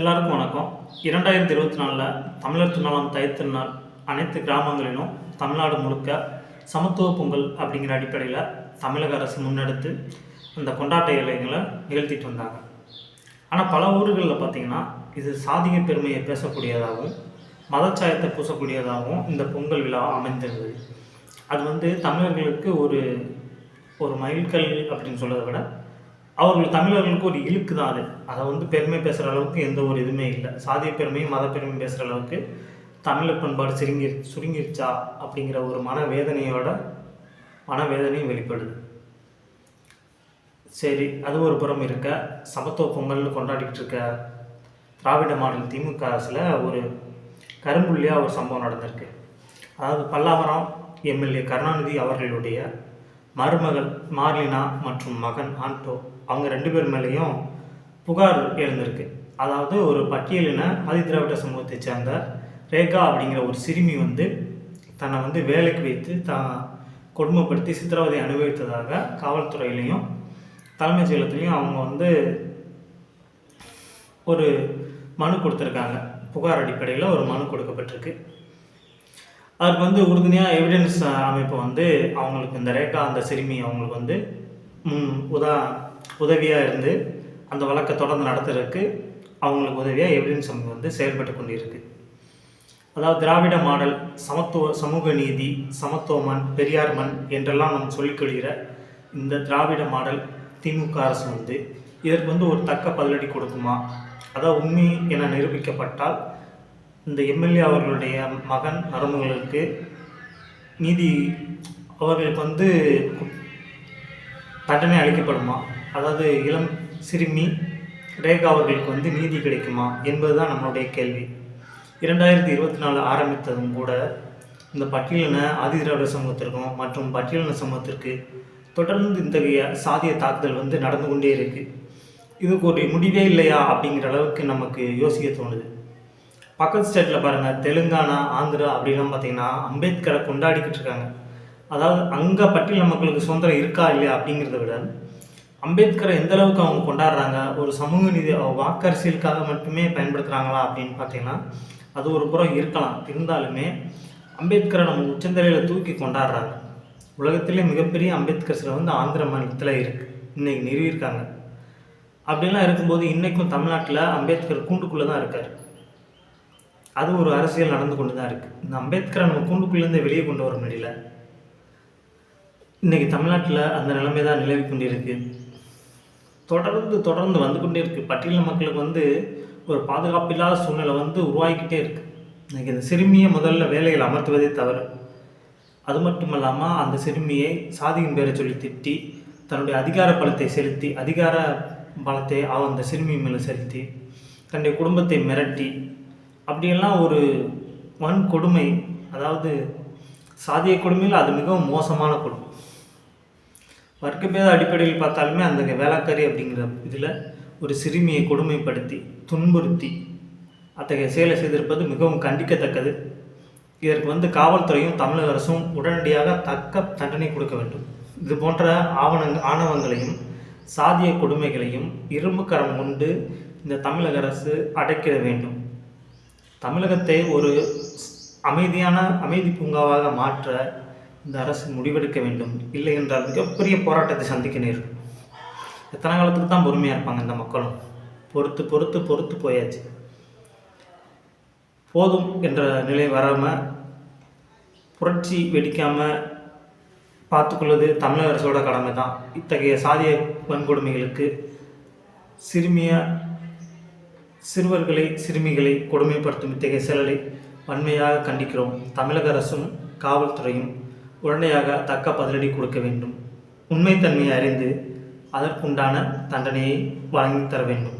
எல்லாருக்கும் வணக்கம். இரண்டாயிரத்தி இருபத்தி நாலில் தமிழர் திருநாளாம் தை திருநாள் அனைத்து கிராமங்களிலும் தமிழ்நாடு முழுக்க சமத்துவ பொங்கல் அப்படிங்கிற அடிப்படையில் தமிழக அரசு முன்னெடுத்து அந்த கொண்டாட்ட இலைகளை நிகழ்த்திட்டு வந்தாங்க. ஆனால் பல ஊர்களில் பார்த்தீங்கன்னா இது சாதிக பெருமையை பேசக்கூடியதாகவும் மதச்சாயத்தை பூசக்கூடியதாகவும் இந்த பொங்கல் விழா அமைந்திருந்தது. அது வந்து தமிழர்களுக்கு ஒரு ஒரு மைல்கல் அப்படின்னு சொல்கிறத விட அவர்கள் தமிழர்களுக்கு ஒரு இழுக்கு தான் அது அதை வந்து பெருமை பேசுகிற அளவுக்கு எந்த ஒரு இதுவுமே இல்லை. சாதிய பெருமையும் மத பெருமையும் பேசுகிற அளவுக்கு தமிழர் பண்பாடு சுருங்கி சுருங்கிருச்சா அப்படிங்கிற ஒரு மனவேதனையோட மனவேதனையும் வெளிப்படுது. சரி அது ஒரு புறம் இருக்க. சமத்துவ பொங்கல்னு கொண்டாடிக்கிட்டு இருக்க திராவிட மாடல் திமுக அரசில் ஒரு கரும்புள்ளியாக ஒரு சம்பவம் நடந்திருக்கு. அதாவது பல்லாவரம் எம்எல்ஏ கருணாநிதி அவர்களுடைய மருமகள் மார்லினா மற்றும் மகன் ஆண்டோ அவங்க ரெண்டு பேர் மேலேயும் புகார் எழுந்திருக்கு. அதாவது ஒரு பட்டியலின ஆதிதிராவிட சமூகத்தை சேர்ந்த ரேகா அப்படிங்கிற ஒரு சிறுமி வந்து தன்னை வந்து வேலைக்கு வைத்து தான் கொடுமைப்படுத்தி சித்திரவதை அனுபவித்ததாக காவல்துறையிலையும் தலைமைச் செயலத்துலேயும் அவங்க வந்து ஒரு மனு கொடுத்துருக்காங்க. புகார் அடிப்படையில் ஒரு மனு கொடுக்கப்பட்டிருக்கு. அதுக்கு வந்து உறுதுணையாக எவிடன்ஸ் அமைப்பு வந்து அவங்களுக்கு இந்த ரேகா அந்த சிறுமி அவங்களுக்கு வந்து உதா உதவியாக இருந்து அந்த வழக்கை தொடர்ந்து நடத்துறதுக்கு அவங்களுக்கு உதவியாக எவிடன்ஸ் அமைப்பு வந்து செயல்பட்டு கொண்டிருக்கு. அதாவது திராவிட மாடல் சமத்துவ சமூக நீதி சமத்துவமன் பெரியார் மண் என்றெல்லாம் நம்ம சொல்லிக்கொள்கிற இந்த திராவிட மாடல் திமுக அரசு வந்து இதற்கு வந்து ஒரு தக்க பதிலடி கொடுக்குமா? அதாவது உண்மை என நிரூபிக்கப்பட்டால் இந்த எம்எல்ஏ அவர்களுடைய மகன் மருமகளுக்கு நீதி அவர்களுக்கு வந்து தண்டனை அளிக்கப்படுமா? அதாவது இளம் சிறுமி ரேகா அவர்களுக்கு வந்து நீதி கிடைக்குமா என்பது தான் நம்மளுடைய கேள்வி. இரண்டாயிரத்தி இருபத்தி நாலு ஆரம்பித்ததும் கூட இந்த பட்டியலின ஆதிதிராவிட சமூகத்திற்கும் மற்றும் பட்டியலின சமூகத்திற்கு தொடர்ந்து இத்தகைய சாதிய தாக்குதல் வந்து நடந்து கொண்டே இருக்குது இதுக்கு ஒரு முடிவே இல்லையா அப்படிங்கிற அளவுக்கு நமக்கு யோசிக்க தோணுது. பக்கத்து ஸ்டேட்டில் பாருங்கள் தெலுங்கானா ஆந்திரா அப்படிலாம் பார்த்தீங்கன்னா அம்பேத்கரை கொண்டாடிக்கிட்டு இருக்காங்க. அதாவது அங்கே பட்டியல் மக்களுக்கு சுதந்திரம் இருக்கா இல்லையா அப்படிங்கிறத விட அம்பேத்கரை எந்த அளவுக்கு அவங்க கொண்டாடுறாங்க? ஒரு சமூக நீதி வாக்கரசியலுக்காக மட்டுமே பயன்படுத்துகிறாங்களா அப்படின்னு பார்த்தீங்கன்னா அது ஒரு புறம் இருக்கலாம். இருந்தாலுமே அம்பேத்கரை நம்ம உச்சந்தலையில் தூக்கி கொண்டாடுறாங்க. உலகத்திலே மிகப்பெரிய அம்பேத்கர் சிலை வந்து ஆந்திர மாநிலத்தில் இருக்குது இன்னைக்கு நிறுவியிருக்காங்க. அப்படிலாம் இருக்கும்போது இன்றைக்கும் தமிழ்நாட்டில் அம்பேத்கர் கூண்டுக்குள்ளே தான் இருக்கார். அது ஒரு அரசியல் நடந்து கொண்டு தான் இருக்குது இந்த அம்பேத்கரை நம்ம கூண்டுக்குள்ளேருந்து வெளியே கொண்டு வர முடியல. இன்றைக்கி தமிழ்நாட்டில் அந்த நிலைமை தான் நிலவி கொண்டிருக்கு. தொடர்ந்து தொடர்ந்து வந்து கொண்டே இருக்குது பட்டியல மக்களுக்கு வந்து ஒரு பாதுகாப்பில்லாத சூழ்நிலை வந்து உருவாகிக்கிட்டே இருக்குது இன்றைக்கி இந்த சிறுமியை முதல்ல வேலையில் அமர்த்துவதே தவறு. அது மட்டும் இல்லாமல் அந்த சிறுமியை சாதியின் பேரை சொல்லி திட்டி தன்னுடைய அதிகார பலத்தை செலுத்தி அதிகார பலத்தை அவ அந்த சிறுமி மேலே செலுத்தி தன்னுடைய குடும்பத்தை மிரட்டி அப்படியெல்லாம் ஒரு வன் கொடுமை அதாவது சாதிய கொடுமையில் அது மிகவும் மோசமான கொடுமை. வர்க்கபேத அடிப்படையில் பார்த்தாலுமே அந்த வேளாக்காரி அப்படிங்கிற இதில் ஒரு சிறுமியை கொடுமைப்படுத்தி துன்புறுத்தி அத்தகைய செயலை செய்திருப்பது மிகவும் கண்டிக்கத்தக்கது. இதற்கு வந்து காவல்துறையும் தமிழக அரசும் உடனடியாக தக்க தண்டனை கொடுக்க வேண்டும். இது போன்ற ஆவணங் ஆணவங்களையும் சாதிய கொடுமைகளையும் இரும்பு கரம் கொண்டு இந்த தமிழக அரசு அடைக்கிட வேண்டும். தமிழகத்தை ஒரு அமைதியான அமைதி பூங்காவாக மாற்ற இந்த அரசு முடிவெடுக்க வேண்டும். இல்லை என்றால் மிகப்பெரிய போராட்டத்தை சந்திக்க நேரும் எத்தனை காலத்துக்கு தான் பொறுமையாக இருப்பாங்க இந்த மக்களும்? பொறுத்து பொறுத்து பொறுத்து போயாச்சு. போதும் என்ற நிலை வராமல் புரட்சி வெடிக்காமல் பார்த்துக்கொள்வது தமிழக அரசோட கடமை தான். இத்தகைய சாதிய வன்கொடுமைகளுக்கு சிறுமிய சிறுவர்களை சிறுமிகளை கொடுமைப்படுத்தும் இத்தகைய செயலை வன்மையாக கண்டிக்கிறோம். தமிழக அரசும் காவல்துறையும் உடனடியாக தக்க பதிலடி கொடுக்க வேண்டும். உண்மைத்தன்மையை அறிந்து அதற்குண்டான தண்டனையை வழங்கி தர வேண்டும்.